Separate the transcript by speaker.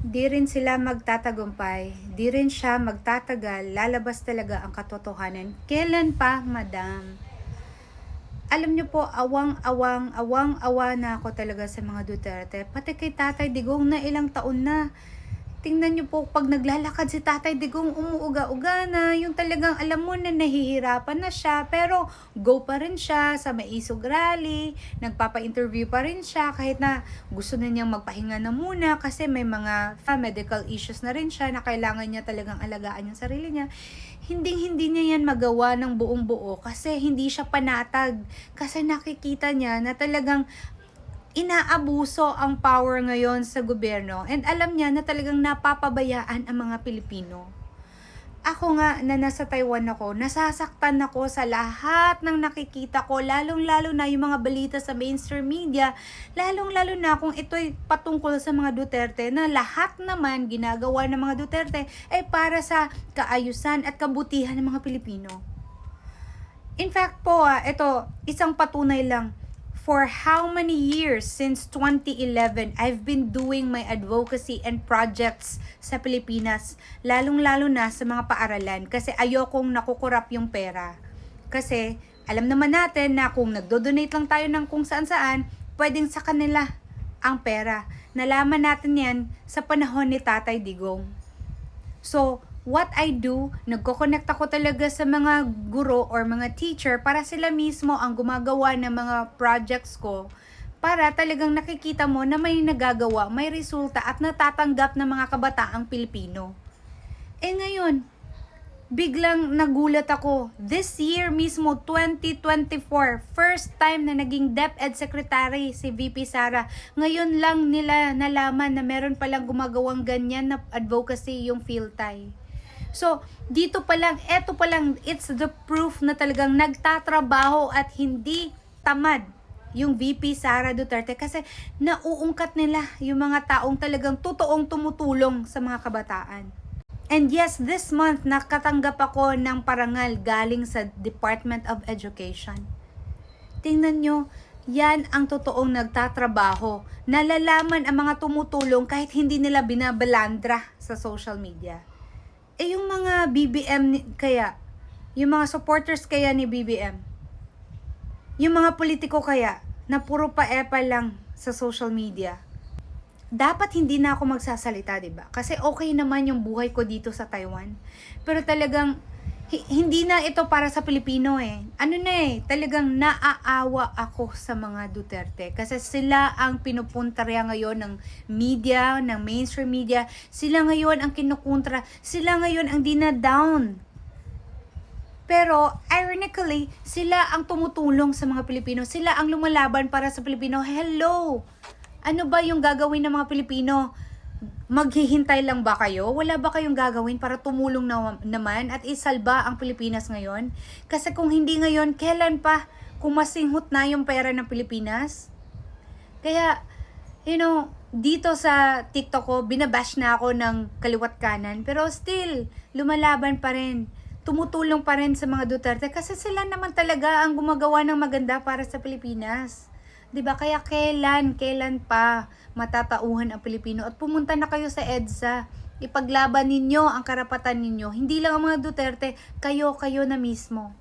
Speaker 1: di rin sila magtatagumpay, di rin siya magtatagal, lalabas talaga ang katotohanan. Kailan pa, madam? Alam niyo po, awang-awang, awang-awa na ako talaga sa mga Duterte. Pati kay Tatay Digong na ilang taon na. Tingnan niyo po, pag naglalakad si Tatay Digong, umuuga-uga na. Yung talagang alam mo na nahihirapan na siya. Pero go pa rin siya sa Maisog Rally. Nagpapa-interview pa rin siya kahit na gusto na niyang magpahinga na muna kasi may mga medical issues na rin siya na kailangan niya talagang alagaan yung sarili niya. Hindi hindi niya yan magawa ng buong buo kasi hindi siya panatag. Kasi nakikita niya na talagang inaabuso ang power ngayon sa gobyerno and alam niya na talagang napapabayaan ang mga Pilipino. Ako nga na nasa Taiwan ako, nasasaktan ako sa lahat ng nakikita ko, lalong-lalo na yung mga balita sa mainstream media, lalong-lalo na kung ito'y patungkol sa mga Duterte na lahat naman ginagawa ng mga Duterte ay para sa kaayusan at kabutihan ng mga Pilipino. In fact po, ah, ito, isang patunay lang. For how many years since 2011, I've been doing my advocacy and projects sa Pilipinas, lalong-lalo na sa mga paaralan kasi ayokong nakukurap yung pera. Kasi alam naman natin na kung nagdo-donate lang tayo ng kung saan-saan, pwedeng sa kanila ang pera. Nalaman natin yan sa panahon ni Tatay Digong. So, what I do, nagko-connect ako talaga sa mga guro or mga teacher para sila mismo ang gumagawa ng mga projects ko para talagang nakikita mo na may nagagawa, may resulta at natatanggap ng mga kabataang Pilipino. Eh ngayon, biglang nagulat ako. This year mismo, 2024, first time na naging DepEd Secretary si VP Sara. Ngayon lang nila nalaman na meron palang gumagawang ganyan na advocacy yung Philtay. So, dito pa lang, eto pa lang, it's the proof na talagang nagtatrabaho at hindi tamad yung VP Sara Duterte kasi nauungkat nila yung mga taong talagang totoong tumutulong sa mga kabataan. And yes, this month nakatanggap ako ng parangal galing sa Department of Education. Tingnan nyo, yan ang totoong nagtatrabaho. Nalalaman ang mga tumutulong kahit hindi nila binabalandra sa social media. Eh yung mga BBM ni- kaya, yung mga supporters kaya ni BBM, yung mga politiko kaya na puro pa-epa lang sa social media, dapat hindi na ako magsasalita, 'di ba? Kasi okay naman yung buhay ko dito sa Taiwan. Pero talagang hindi na ito para sa Pilipino eh. Ano na eh, talagang naaawa ako sa mga Duterte. Kasi sila ang pinupuntarya ngayon ng media, ng mainstream media. Sila ngayon ang kinukontra. Sila ngayon ang dinadown. Pero, ironically, sila ang tumutulong sa mga Pilipino. Sila ang lumalaban para sa Pilipino. Hello! Ano ba yung gagawin ng mga Pilipino? Maghihintay lang ba kayo? Wala ba kayong gagawin para tumulong na, naman at isalba ang Pilipinas ngayon? Kasi kung hindi ngayon, kailan pa kung masinghot na yung pera ng Pilipinas? Kaya, you know, dito sa TikTok ko, binabash na ako ng kaliwat kanan. Pero still, lumalaban pa rin. Tumutulong pa rin sa mga Duterte kasi sila naman talaga ang gumagawa ng maganda para sa Pilipinas. 'Di ba? Kaya kailan, kailan pa matatauhan ang Pilipino at pumunta na kayo sa EDSA. Ipaglaban ninyo ang karapatan ninyo. Hindi lang ang mga Duterte, kayo, kayo na mismo.